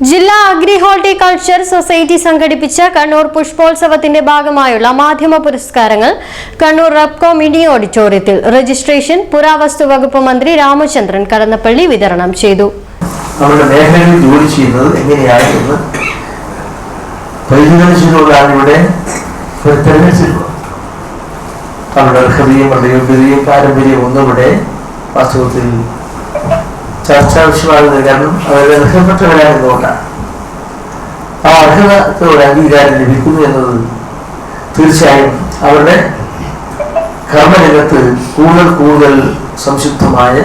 ജില്ലാ agri horticulture society സംഘടിപ്പിച്ച കണ്ണൂർ പുഷ്പോത്സവത്തിന്റെ ഭാഗമായുള്ള മാധ്യമ പുരസ്കാരങ്ങൾ കണ്ണൂർ റബ്കോ മിനി ഓഡിറ്റോറിയത്തിൽ രജിസ്ട്രേഷൻ പുരാവസ്തു വകുപ്പ് മന്ത്രി രാമചന്ദ്രൻ കടന്നപ്പള്ളി വിതരണം ചെയ്തു. അവരുടെ മേഖലയിൽ ജോലി ചെയ്യുന്നത് എങ്ങനെയാണ് എന്ന് പരിശോധനയിലൂടെയാണ് ഇവിടെ ഒരു തെരഞ്ഞെടുത്തിട്ടുള്ളത് അവരുടെ അർഹതയും പാരമ്പര്യവും ഒന്നും ഇവിടെ വാസ്തവത്തിൽ ചർച്ചാ വിഷയമാകുന്നത് കാരണം അവരുടെ അർഹപ്പെട്ടവരാണെന്നുകൊണ്ടാണ് ആ അർഹതക്ക് ഒരു അംഗീകാരം ലഭിക്കുന്നു എന്നത് തീർച്ചയായും അവരുടെ കർമ്മരംഗത്ത് കൂടുതൽ കൂടുതൽ സംശുദ്ധമായ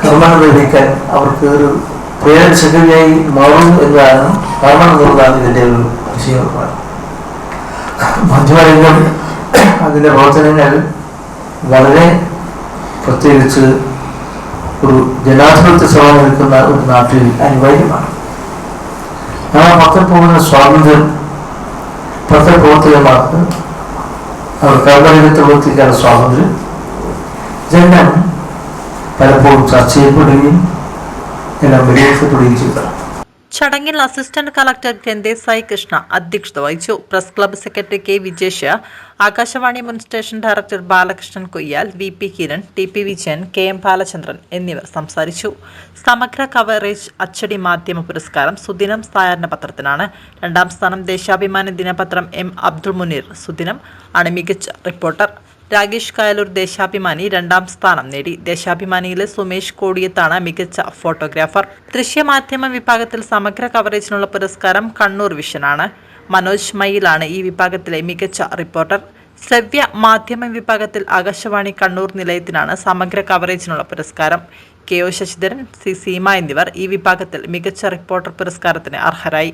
കർമ്മങ്ങൾ നിർവഹിക്കാൻ അവർക്ക് ഒരു പ്രേരണ ശക്തിയായി മാറുന്നു എന്നതാണ് കാരണം എന്നുള്ളതാണ് ഇതിന്റെ ഒരു വിഷയമാണ് മാധ്യമരംഗം അതിന്റെ പ്രവർത്തനങ്ങൾ വളരെ പ്രത്യേകിച്ച് ഒരു ജനാധിപത്യ സഭ നിൽക്കുന്ന ഒരു നാട്ടിൽ അനിവാര്യമാണ് ആ പത്ര പോകുന്ന സ്വാതന്ത്ര്യം പത്രപ്രവർത്തകന്മാർക്ക് അവർ കർമ്മരംഗത്ത് പ്രവർത്തിക്കാൻ സ്വാതന്ത്ര്യം. ജനം പലപ്പോഴും ചർച്ച ചെയ്യപ്പെടുകയും എല്ലാം വിലയിരുത്തപ്പെടുകയും ചെയ്തതാണ്. ചടങ്ങിൽ അസിസ്റ്റന്റ് കളക്ടർ ഗ്രന്ഥേ സായി കൃഷ്ണ അധ്യക്ഷത വഹിച്ചു. Press club secretary K Vijesh Akashvani മുൻ station director Balakrishnan Koyyal V P Kiran T P Vijayan K M Balachandran എന്നിവർ സംസാരിച്ചു. സമഗ്ര കവറേജ് അച്ചടി മാധ്യമ പുരസ്കാരം സുദിനം സായാഹ്ന പത്രത്തിനാണ്. രണ്ടാം സ്ഥാനം ദേശാഭിമാനി ദിനപത്രം എം അബ്ദുൾ മുനീർ സുദിനം ആണ് മികച്ച റിപ്പോർട്ടർ. രാകേഷ് കായലൂർ ദേശാഭിമാനി രണ്ടാം സ്ഥാനം നേടി. ദേശാഭിമാനിയിലെ സുമേഷ് കോടിയത്താണ് മികച്ച ഫോട്ടോഗ്രാഫർ. ദൃശ്യമാധ്യമ വിഭാഗത്തിൽ സമഗ്ര കവറേജിനുള്ള പുരസ്കാരം കണ്ണൂർ വിഷനാണ്. മനോജ് മയിലാണ് ഈ വിഭാഗത്തിലെ മികച്ച റിപ്പോർട്ടർ. ശ്രവ്യ മാധ്യമ വിഭാഗത്തിൽ ആകാശവാണി കണ്ണൂർ നിലയത്തിനാണ് സമഗ്ര കവറേജിനുള്ള പുരസ്കാരം. K O Sasidharan C Seema എന്നിവർ ഈ വിഭാഗത്തിൽ മികച്ച റിപ്പോർട്ടർ പുരസ്കാരത്തിന് അർഹരായി.